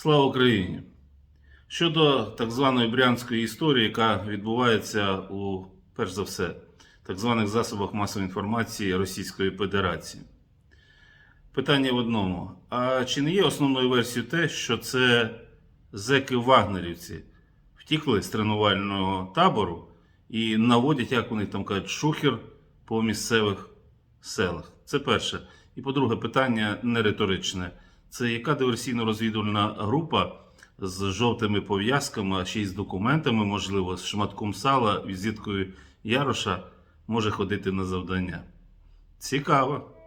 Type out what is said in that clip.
Слава Україні! Щодо так званої брянської історії, яка відбувається у, перш за все, так званих засобах масової інформації Російської Федерації. Питання в одному: а чи не є основною версією те, що це зеки-вагнерівці втікли з тренувального табору і наводять, як вони там кажуть, шухер по місцевих селах? Це перше. І по-друге, питання не риторичне. Це яка диверсійно-розвідувальна група з жовтими пов'язками, ще й з документами, можливо, з шматком сала, візиткою Яроша може ходити на завдання? Цікаво.